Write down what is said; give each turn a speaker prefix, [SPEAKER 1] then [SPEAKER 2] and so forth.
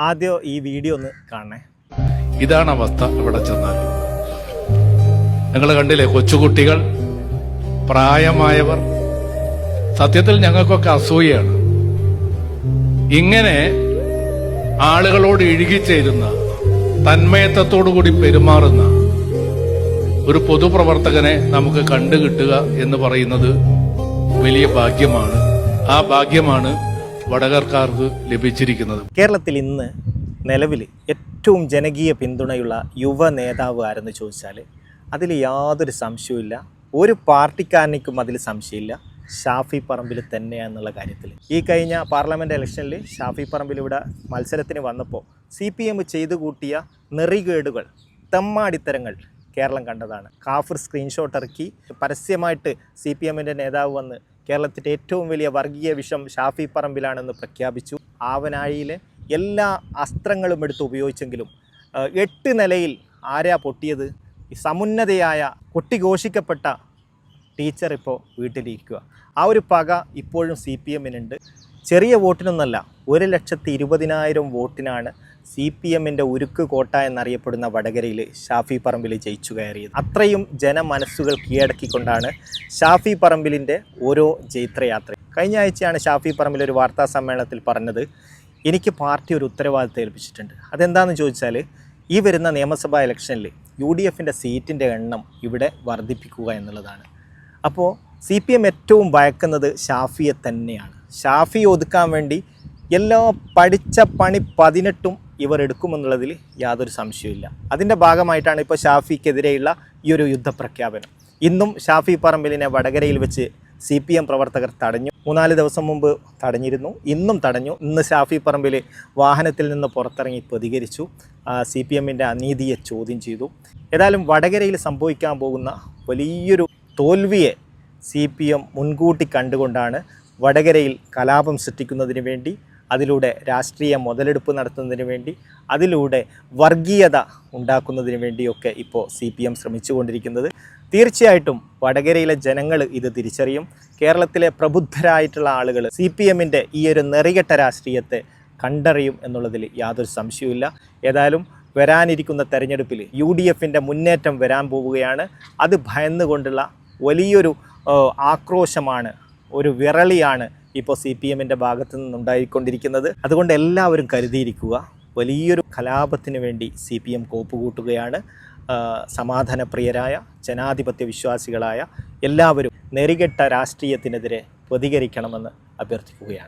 [SPEAKER 1] ആദ്യം ഈ വീഡിയോ ഒന്ന് കാണണേ.
[SPEAKER 2] ഇതാണ് അവസ്ഥ ഇവിടെ ചെന്നാൽ. ഞങ്ങൾ കണ്ടില്ലേ കൊച്ചുകുട്ടികൾ പ്രായമായവർ സത്യത്തിൽ ഞങ്ങൾക്കൊക്കെ അസൂയയാണ്. ഇങ്ങനെ ആളുകളോട് ഇഴുകിച്ചേരുന്ന തന്മയത്വത്തോടുകൂടി പെരുമാറുന്ന ഒരു പൊതുപ്രവർത്തകനെ നമുക്ക് കണ്ടു കിട്ടുക എന്ന് പറയുന്നത് വലിയ ഭാഗ്യമാണ്. ആ ഭാഗ്യമാണ് വടകർക്കാർക്ക് ലഭിച്ചിരിക്കുന്നത്.
[SPEAKER 1] കേരളത്തിൽ ഇന്ന് നിലവിൽ ഏറ്റവും ജനകീയ പിന്തുണയുള്ള യുവ നേതാവ് ആരെന്ന് ചോദിച്ചാൽ അതിൽ യാതൊരു സംശയവുമില്ല ഒരു പാർട്ടിക്കാരനിക്കും അതിൽ സംശയമില്ല ഷാഫി പറമ്പിൽ തന്നെയാണെന്നുള്ള കാര്യത്തിൽ. ഈ കഴിഞ്ഞ പാർലമെന്റ് ഇലക്ഷനിൽ ഷാഫി പറമ്പിൽ ഇവിടെ മത്സരത്തിന് വന്നപ്പോൾ സി പി എം ചെയ്തു കൂട്ടിയ നെറികേടുകൾ തെമ്മാടിത്തരങ്ങൾ കേരളം കണ്ടതാണ്. കാഫർ സ്ക്രീൻഷോട്ട് ഇറക്കി. പരസ്യമായിട്ട് സി പി എമ്മിന്റെ നേതാവ് വന്ന് കേരളത്തിന്റെ ഏറ്റവും വലിയ വർഗീയ വിഷം ഷാഫി പറമ്പിലാണെന്ന് പ്രഖ്യാപിച്ചു. ആവനാഴിയിലെ എല്ലാ അസ്ത്രങ്ങളും എടുത്ത് ഉപയോഗിച്ചെങ്കിലും എട്ട് നിലയിൽ ആരാ പൊട്ടിയത്? ഈ സമുന്നതയായ കൊട്ടിഘോഷിക്കപ്പെട്ട ടീച്ചർ ഇപ്പോൾ വീട്ടിലിരിക്കുക ആ ഒരു പക ഇപ്പോഴും സി പി എമ്മിനുണ്ട്. ചെറിയ വോട്ടിനൊന്നല്ല ഒരു ലക്ഷത്തി ഇരുപതിനായിരം വോട്ടിനാണ് സി പി എമ്മിന്റെ ഉരുക്ക് കോട്ട എന്നറിയപ്പെടുന്ന വടകരയിൽ ഷാഫി പറമ്പിൽ ജയിച്ചു കയറിയത്. അത്രയും ജനമനസ്സുകൾ കീഴടക്കിക്കൊണ്ടാണ് ഷാഫി പറമ്പിലിന്റെ ഓരോ ജൈത്രയാത്ര കഴിഞ്ഞ ആഴ്ചയാണ് ഷാഫി പറമ്പിൽ ഒരു വാർത്താ സമ്മേളനത്തിൽ പറഞ്ഞത് എനിക്ക് പാർട്ടി ഒരു ഉത്തരവാദിത്തം ഏൽപ്പിച്ചിട്ടുണ്ട്. അതെന്താണെന്ന് ചോദിച്ചാൽ ഈ വരുന്ന നിയമസഭാ ഇലക്ഷനിൽ യു ഡി എഫിന്റെ സീറ്റിന്റെ എണ്ണം ഇവിടെ വർദ്ധിപ്പിക്കുക എന്നുള്ളതാണ്. അപ്പോൾ സി പി എം ഏറ്റവും ഭയക്കുന്നത് ഷാഫിയെ തന്നെയാണ്. ഷാഫി ഒതുക്കാൻ വേണ്ടി എല്ലാ പഠിച്ച പണി പതിനെട്ടും ഇവർ എടുക്കുമെന്നുള്ളതിൽ യാതൊരു സംശയവുമില്ല. അതിന്റെ ഭാഗമായിട്ടാണ് ഇപ്പോൾ ഷാഫിക്കെതിരെയുള്ള ഈ ഒരു യുദ്ധപ്രഖ്യാപനം. ഇന്നും ഷാഫി പറമ്പിലിനെ വടകരയിൽ വെച്ച് സി പി എം പ്രവർത്തകർ തടഞ്ഞു. മൂന്നാൽ ദിവസം മുമ്പ് തടഞ്ഞിരുന്നു. ഇന്നും തടഞ്ഞു. ഇന്ന് ഷാഫി പറമ്പിൽ വാഹനത്തിൽ നിന്ന് പുറത്തിറങ്ങി പ്രതികരിച്ചു. സി പി എമ്മിന്റെ അനീതിയെ ചോദ്യം ചെയ്തു. ഏതായാലും വടകരയിൽ സംഭവിക്കാൻ പോകുന്ന വലിയൊരു തോൽവിയെ സി പി എം മുൻകൂട്ടി കണ്ടുകൊണ്ടാണ് വടകരയിൽ കലാപം സൃഷ്ടിക്കുന്നതിന് വേണ്ടി അതിലൂടെ രാഷ്ട്രീയ മുതലെടുപ്പ് നടത്തുന്നതിന് വേണ്ടി അതിലൂടെ വർഗീയത ഉണ്ടാക്കുന്നതിന് വേണ്ടിയൊക്കെ ഇപ്പോൾ സി പി എം ശ്രമിച്ചുകൊണ്ടിരിക്കുന്നത്. തീർച്ചയായിട്ടും വടകരയിലെ ജനങ്ങൾ ഇത് തിരിച്ചറിയും. കേരളത്തിലെ പ്രബുദ്ധരായിട്ടുള്ള ആളുകൾ സി പി എമ്മിന്റെ ഈ ഒരു നെറികെട്ട രാഷ്ട്രീയത്തെ കണ്ടറിയും എന്നുള്ളതിൽ യാതൊരു സംശയവുമില്ല. ഏതായാലും വരാനിരിക്കുന്ന തെരഞ്ഞെടുപ്പിൽ യു ഡി എഫിന്റെ മുന്നേറ്റം വരാൻ പോവുകയാണ്. അത് ഭയന്നുകൊണ്ടുള്ള വലിയൊരു ആക്രോശമാണ് ഒരു വിറളിയാണ് ഇപ്പോൾ സി പി എമ്മിന്റെ ഭാഗത്തു നിന്നുണ്ടായിക്കൊണ്ടിരിക്കുന്നത്. അതുകൊണ്ട് എല്ലാവരും കരുതിയിരിക്കുക വലിയൊരു കലാപത്തിന് വേണ്ടി സി പി എം കോപ്പുകൂട്ടുകയാണ്. സമാധാനപ്രിയരായ ജനാധിപത്യ വിശ്വാസികളായ എല്ലാവരും നെറികെട്ട രാഷ്ട്രീയത്തിനെതിരെ പ്രതികരിക്കണമെന്ന് അഭ്യർത്ഥിക്കുകയാണ്.